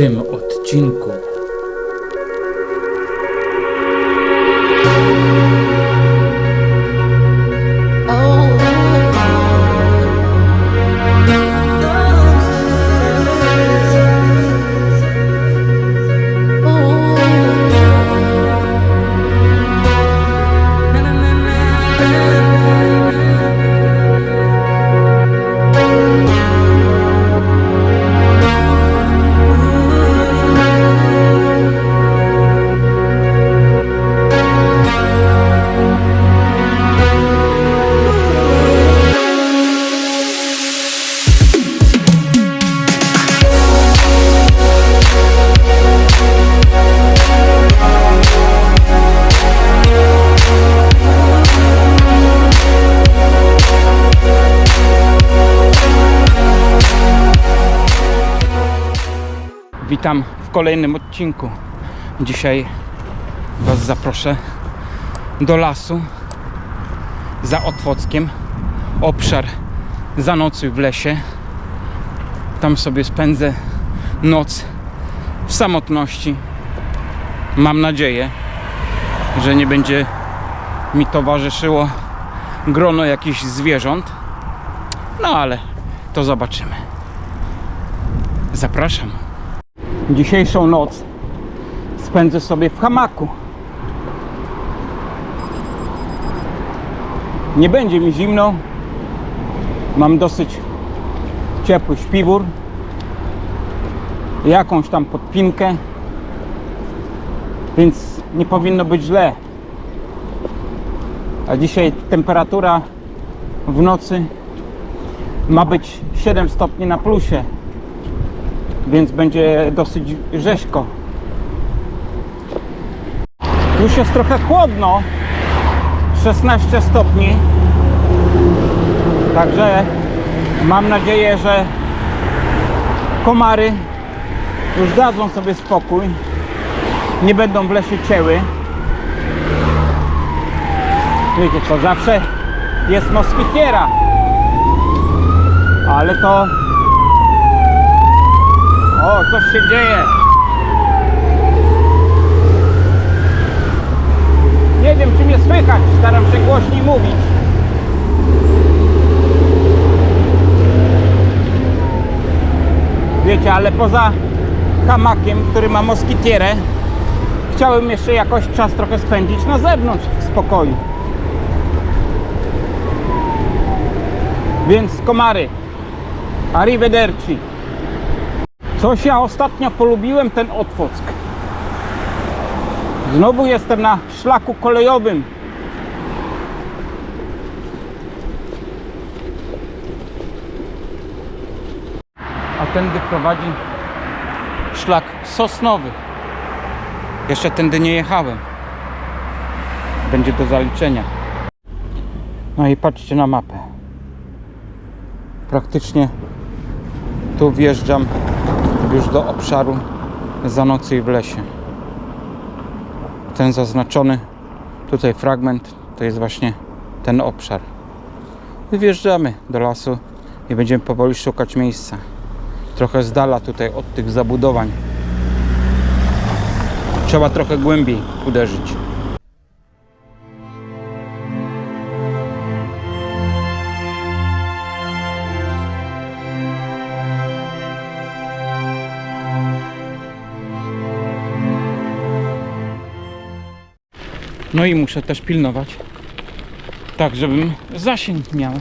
tym odcinku. Witam w kolejnym odcinku. Dzisiaj Was zaproszę do lasu za Otwockiem. Obszar Zanocuj w lesie. Tam sobie spędzę noc w samotności. Mam nadzieję, że nie będzie mi towarzyszyło grono jakichś zwierząt. No ale to zobaczymy. Zapraszam. Dzisiejszą noc spędzę sobie w hamaku. Nie będzie mi zimno. Mam dosyć ciepły śpiwór. Jakąś tam podpinkę. Więc nie powinno być źle. A dzisiaj temperatura w nocy ma być 7 stopni na plusie więc będzie dosyć rzeźko. Już jest trochę chłodno, 16 stopni, także mam nadzieję, że komary już dadzą sobie spokój, nie będą w lesie cięły. Wiecie co, zawsze jest moskitiera, ale to o, coś się dzieje. Nie wiem, czy mnie słychać. Staram się głośniej mówić. Wiecie, ale poza hamakiem, który ma moskitierę, chciałem jeszcze jakoś czas trochę spędzić na zewnątrz w spokoju. Więc komary, arrivederci. Coś ja ostatnio polubiłem ten Otwock. Znowu jestem na szlaku kolejowym. A tędy prowadzi szlak sosnowy. Jeszcze tędy nie jechałem. Będzie do zaliczenia. No i patrzcie na mapę. Praktycznie tu wjeżdżam już do obszaru Zanocuj w lesie. Ten zaznaczony tutaj fragment to jest właśnie ten obszar. I Wjeżdżamy do lasu i będziemy powoli szukać miejsca. Trochę z dala tutaj od tych zabudowań. Trzeba trochę głębiej uderzyć. No i muszę też pilnować, tak żebym zasięg miał.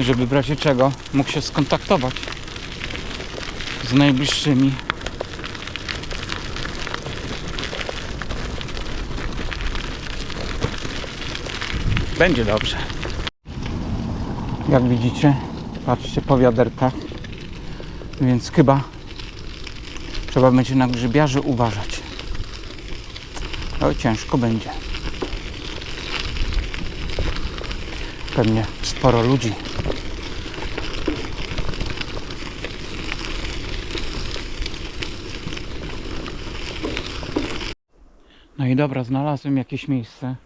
Żeby w razie czego mógł się skontaktować z najbliższymi. Będzie dobrze. Jak widzicie, patrzcie po wiaderkach, więc chyba Trzeba będzie na grzybiarzy uważać. Ale ciężko będzie. Pewnie sporo ludzi. No i dobra, znalazłem jakieś miejsce.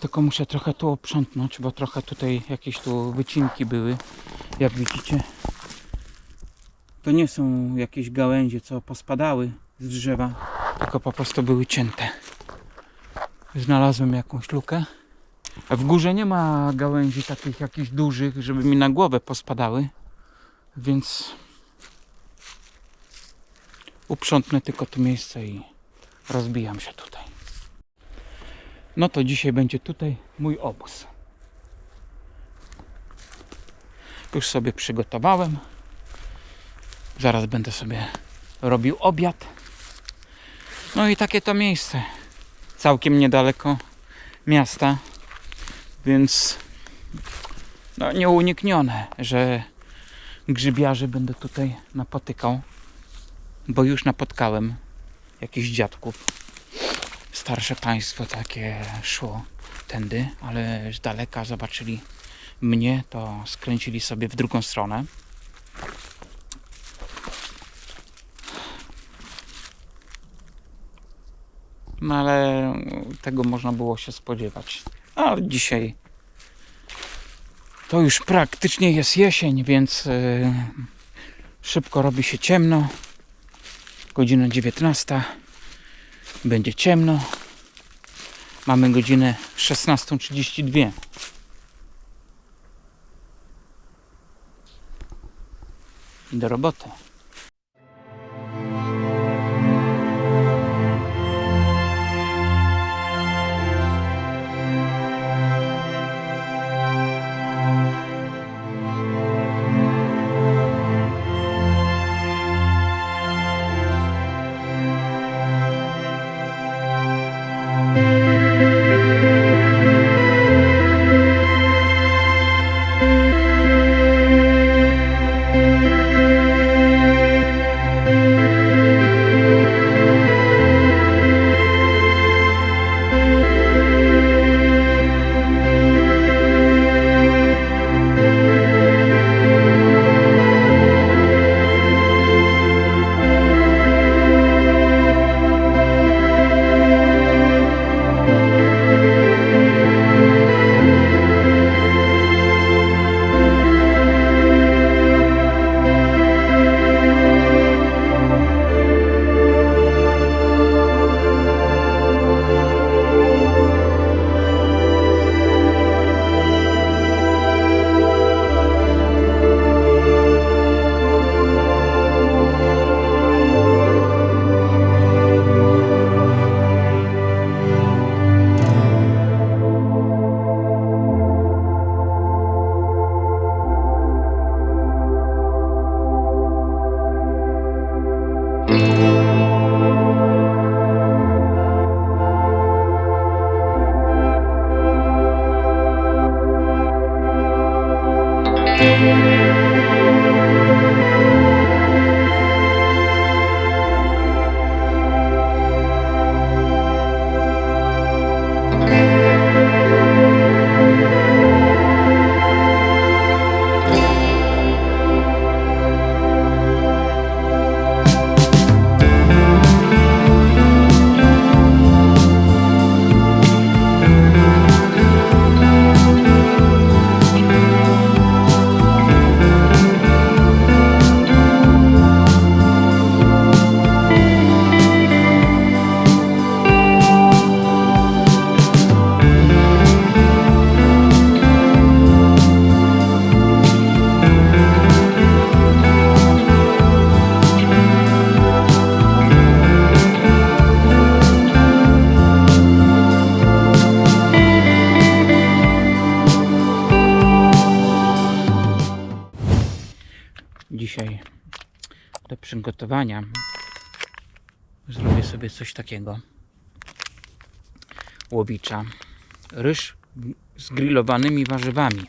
Tylko muszę trochę tu oprzątnąć, bo trochę tutaj jakieś tu wycinki były. Jak widzicie. To nie są jakieś gałęzie, co pospadały z drzewa, tylko po prostu były cięte. Znalazłem jakąś lukę. W górze nie ma gałęzi takich jakichś dużych, żeby mi na głowę pospadały. Więc uprzątnę tylko to miejsce i rozbijam się tutaj. No to dzisiaj będzie tutaj mój obóz. Już sobie przygotowałem. Zaraz będę sobie robił obiad. No i takie to miejsce. Całkiem niedaleko miasta. Więc no, nieuniknione, że grzybiarzy będę tutaj napotykał. Bo już napotkałem jakichś dziadków starsze państwo takie szło tędy, ale z daleka zobaczyli mnie, to skręcili sobie w drugą stronę. No ale tego można było się spodziewać. Ale dzisiaj to już praktycznie jest jesień, więc yy, szybko robi się ciemno. Godzina 19 będzie ciemno. Mamy godzinę 16.32. I do roboty. Dzisiaj do przygotowania zrobię sobie coś takiego. Łowicza. Ryż z grillowanymi warzywami.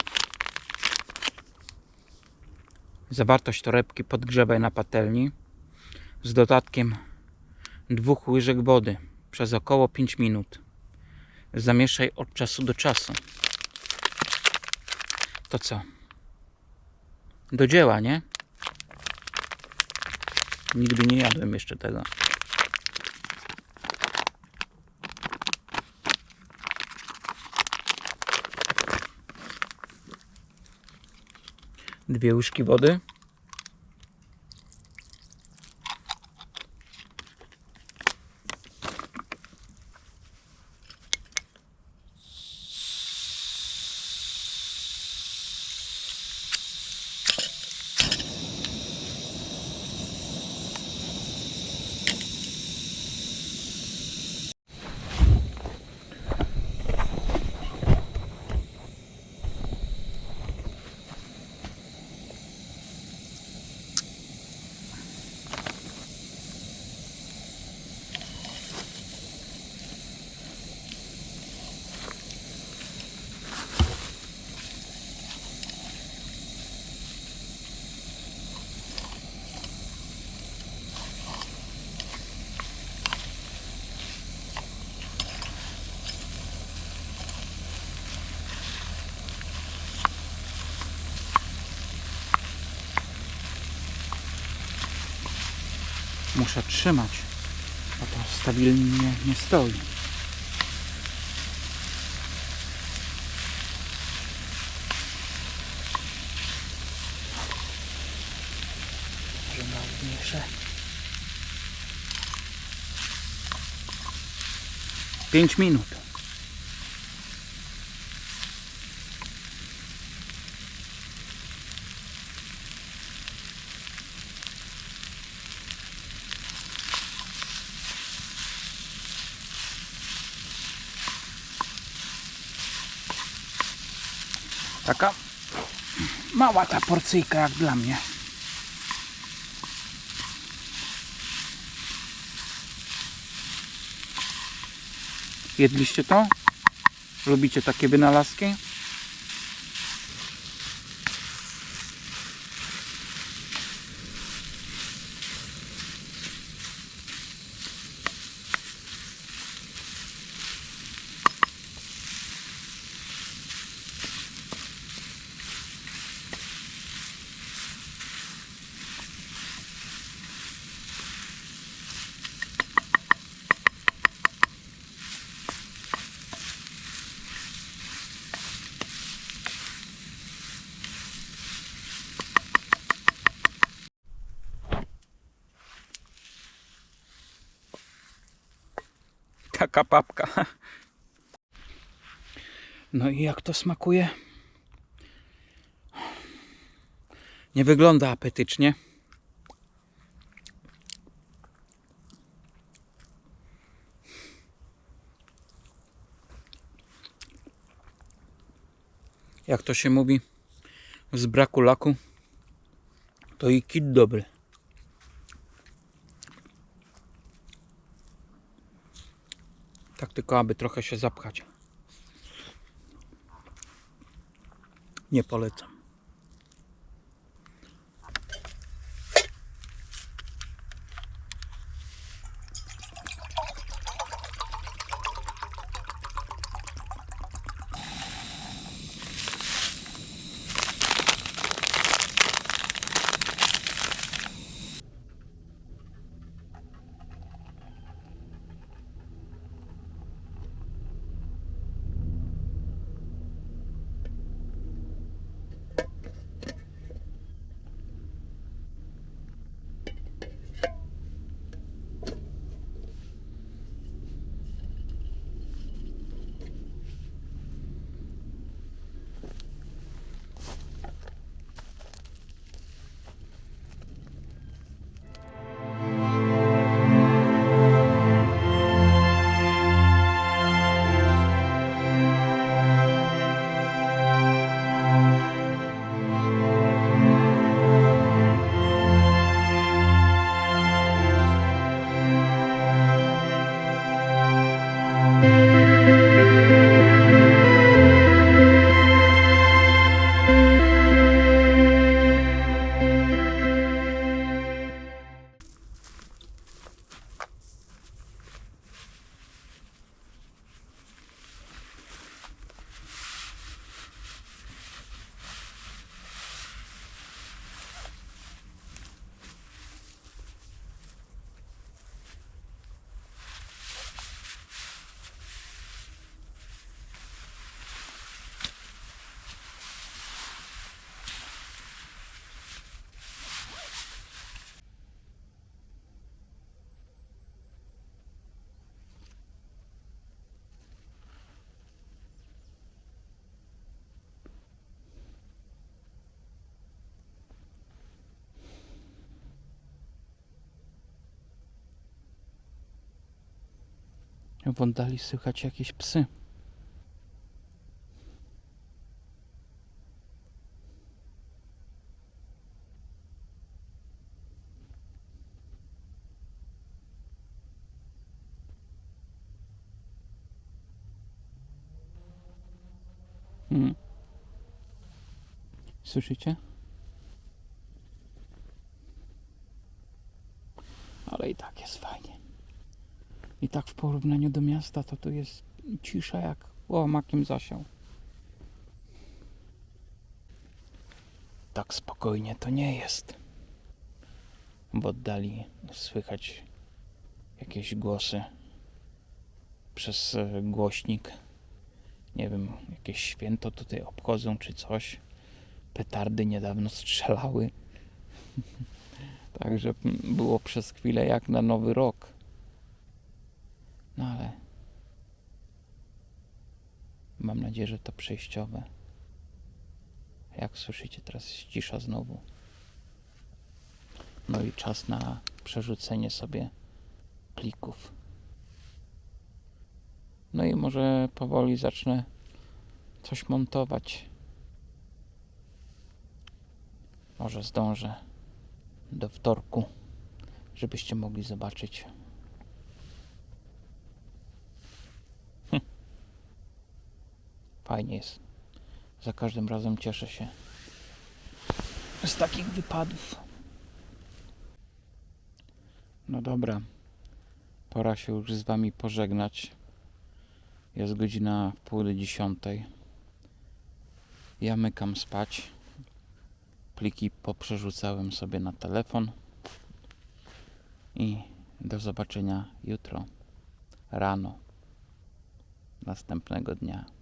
Zawartość torebki podgrzewaj na patelni z dodatkiem dwóch łyżek wody przez około 5 minut. Zamieszaj od czasu do czasu. To co? Do dzieła, nie? Nigdy nie jadłem jeszcze tego. Dwie łyżki wody. Muszę trzymać, bo to stabilnie nie stoi. Może ważniejsze. Pięć minut. Taka mała ta porcyjka jak dla mnie. Jedliście to? Lubicie takie wynalazki? Taka papka. No i jak to smakuje? Nie wygląda apetycznie. Jak to się mówi? Z braku laku to i kit dobry. Tak tylko, aby trochę się zapchać. Nie polecam. W oddali słychać jakieś psy. Hmm. Słyszycie? Ale i tak jest fajnie. I tak w porównaniu do miasta to tu jest cisza jak o makiem zasiał. Tak spokojnie to nie jest. W oddali słychać jakieś głosy przez e, głośnik. Nie wiem, jakieś święto tutaj obchodzą czy coś. Petardy niedawno strzelały. Także było przez chwilę jak na nowy rok. No ale mam nadzieję, że to przejściowe. Jak słyszycie, teraz jest cisza znowu. No i czas na przerzucenie sobie plików. No i może powoli zacznę coś montować. Może zdążę do wtorku, żebyście mogli zobaczyć. Fajnie jest. Za każdym razem cieszę się z takich wypadów. No dobra, pora się już z Wami pożegnać. Jest godzina pół do dziesiątej. Ja mykam spać. Pliki poprzerzucałem sobie na telefon. I do zobaczenia jutro, rano, następnego dnia.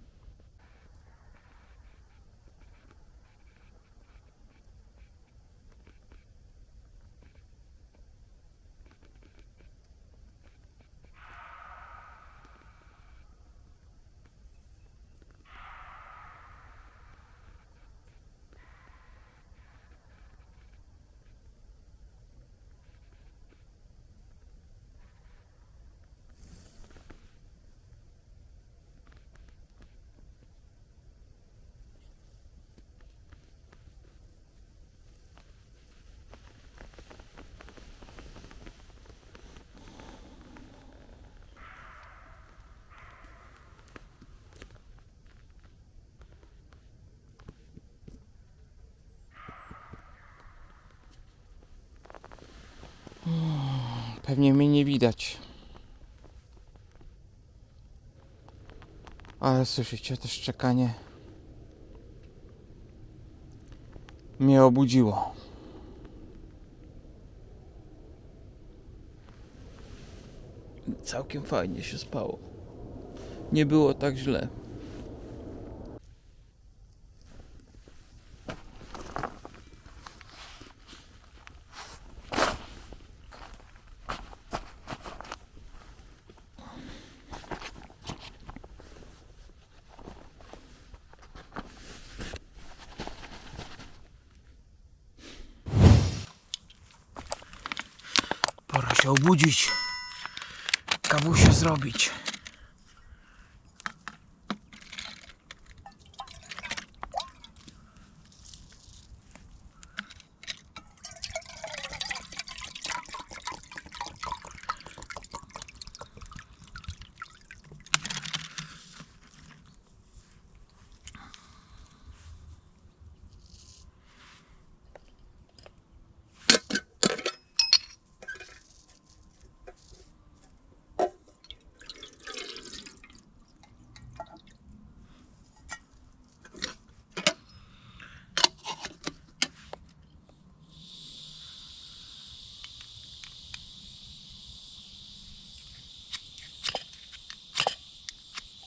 Pewnie mnie nie widać. Ale słyszycie, to szczekanie mnie obudziło. Całkiem fajnie się spało. Nie było tak źle. Pora się obudzić. Kawusie zrobić.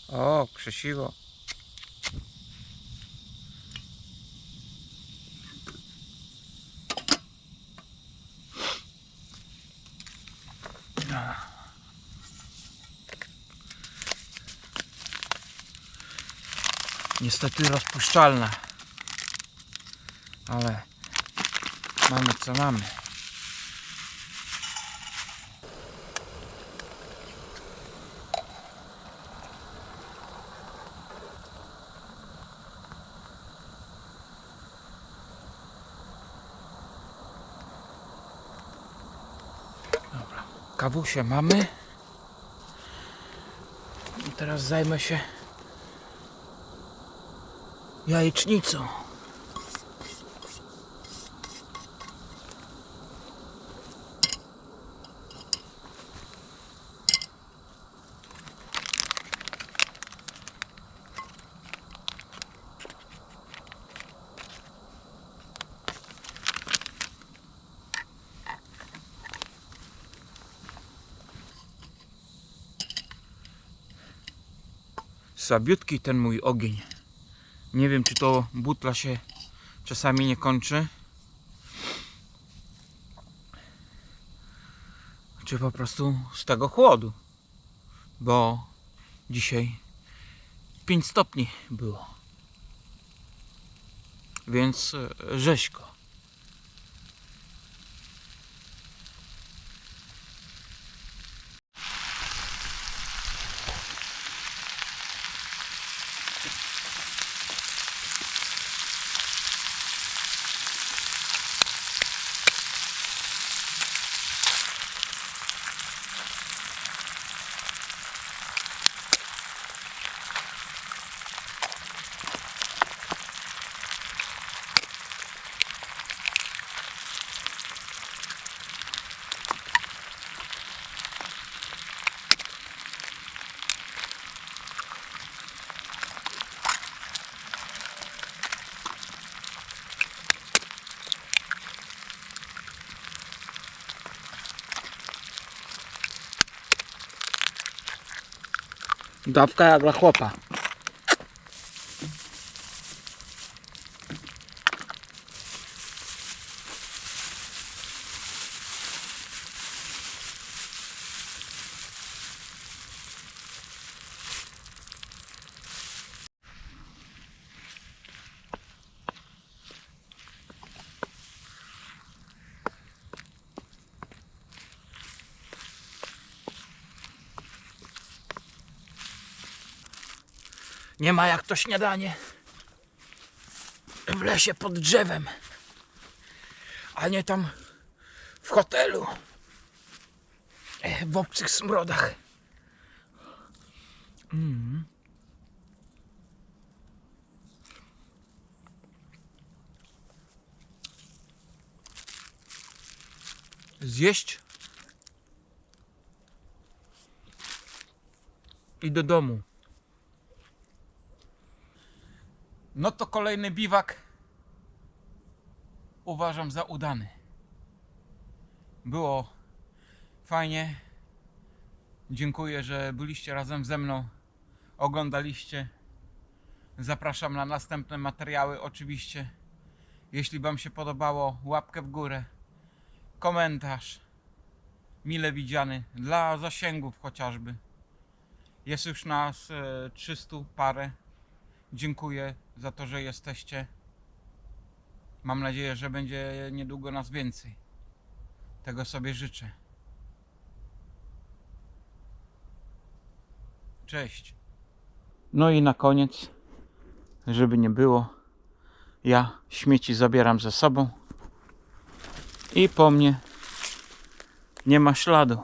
O, krzesiwo. Niestety rozpuszczalne. Ale mamy co mamy. Kawusie mamy. Teraz zajmę się jajecznicą. Słabiutki ten mój ogień. Nie wiem, czy to butla się czasami nie kończy. Czy po prostu z tego chłodu. Bo dzisiaj 5 stopni było. Więc e, rzeźko. Dawka jak dla chłopa. Nie ma jak to śniadanie w lesie pod drzewem, a nie tam w hotelu w obcych smrodach. Mm. Zjeść i do domu. No to kolejny biwak uważam za udany. Było fajnie. Dziękuję, że byliście razem ze mną, oglądaliście. Zapraszam na następne materiały oczywiście. Jeśli Wam się podobało, łapkę w górę, komentarz, mile widziany, dla zasięgów chociażby. Jest już nas e, 300 parę. Dziękuję za to, że jesteście. Mam nadzieję, że będzie niedługo nas więcej. Tego sobie życzę. Cześć. No i na koniec, żeby nie było, ja śmieci zabieram ze sobą i po mnie nie ma śladu.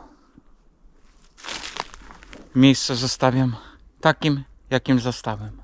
Miejsce zostawiam takim, jakim zostałem.